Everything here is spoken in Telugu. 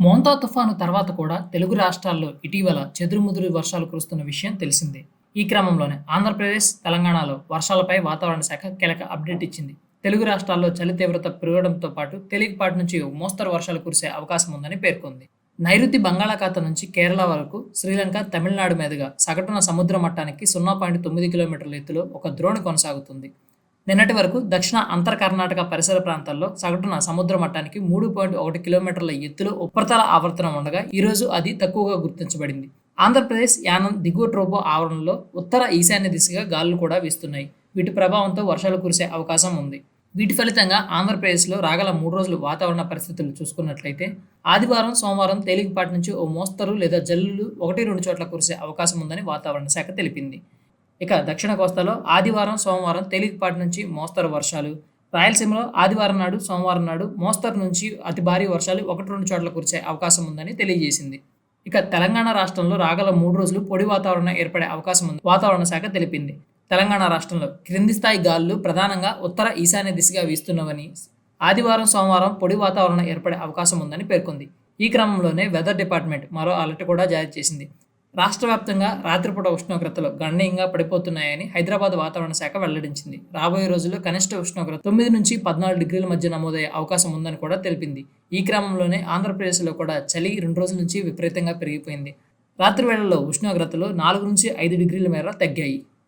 మోంతా తుఫాను తర్వాత కూడా తెలుగు రాష్ట్రాల్లో ఇటీవల చెదురుముదురు వర్షాలు కురుస్తున్న విషయం తెలిసిందే. ఈ క్రమంలోనే ఆంధ్రప్రదేశ్ తెలంగాణలో వర్షాలపై వాతావరణ శాఖ కీలక అప్డేట్ ఇచ్చింది. తెలుగు రాష్ట్రాల్లో చలి తీవ్రత పెరగడంతో పాటు తేలికపాటి నుంచి మోస్తరు వర్షాలు కురిసే అవకాశం ఉందని పేర్కొంది. నైరుతి బంగాళాఖాతం నుంచి కేరళ వరకు శ్రీలంక తమిళనాడు మీదుగా సగటున సముద్ర మట్టానికి సున్నా పాయింట్ తొమ్మిది కిలోమీటర్ల ఎత్తులో ఒక ద్రోణి కొనసాగుతుంది. నిన్నటి వరకు దక్షిణ అంతర్ కర్ణాటక పరిసర ప్రాంతాల్లో సగటున సముద్ర మట్టానికి మూడు పాయింట్ ఒకటి కిలోమీటర్ల ఎత్తులో ఉపరితల ఆవర్తనం ఉండగా ఈరోజు అది తక్కువగా గుర్తించబడింది. ఆంధ్రప్రదేశ్ యానం దిగువ ట్రోపో ఆవరణలో ఉత్తర ఈశాన్య దిశగా గాలులు కూడా వీస్తున్నాయి. వీటి ప్రభావంతో వర్షాలు కురిసే అవకాశం ఉంది. వీటి ఫలితంగా ఆంధ్రప్రదేశ్లో రాగల మూడు రోజులు వాతావరణ పరిస్థితులు చూసుకున్నట్లయితే ఆదివారం సోమవారం తేలికపాటి నుంచి ఓ మోస్తరు లేదా జల్లులు ఒకటి రెండు చోట్ల కురిసే అవకాశం ఉందని వాతావరణ శాఖ తెలిపింది. ఇక దక్షిణ కోస్తాలో ఆదివారం సోమవారం తేలికపాటి నుంచి మోస్తరు వర్షాలు. రాయలసీమలో ఆదివారం నాడు సోమవారం నాడు మోస్తరు నుంచి అతి భారీ వర్షాలు ఒకటి రెండు చోట్ల కురిసే అవకాశం ఉందని తెలియజేసింది. ఇక తెలంగాణ రాష్ట్రంలో రాగల మూడు రోజులు పొడి వాతావరణం ఏర్పడే అవకాశం ఉంది వాతావరణ శాఖ తెలిపింది. తెలంగాణ రాష్ట్రంలో క్రింది స్థాయి గాలులు ప్రధానంగా ఉత్తర ఈశాన్య దిశగా వీస్తున్నవని ఆదివారం సోమవారం పొడి వాతావరణం ఏర్పడే అవకాశం ఉందని పేర్కొంది. ఈ క్రమంలోనే వెదర్ డిపార్ట్మెంట్ మరో అలర్ట్ కూడా జారీ చేసింది. రాష్ట్ర వ్యాప్తంగా రాత్రిపూట ఉష్ణోగ్రతలు గణనీయంగా పడిపోతున్నాయని హైదరాబాద్ వాతావరణ శాఖ వెల్లడించింది. రాబోయే రోజుల్లో కనిష్ట ఉష్ణోగ్రత తొమ్మిది నుంచి పద్నాలుగు డిగ్రీల మధ్య నమోదయ్యే అవకాశం ఉందని కూడా తెలిపింది. ఈ క్రమంలోనే ఆంధ్రప్రదేశ్లో కూడా చలి రెండు రోజుల నుంచి విపరీతంగా పెరిగిపోయింది. రాత్రి వేళల్లో ఉష్ణోగ్రతలు నాలుగు నుంచి ఐదు డిగ్రీల మేర తగ్గాయి.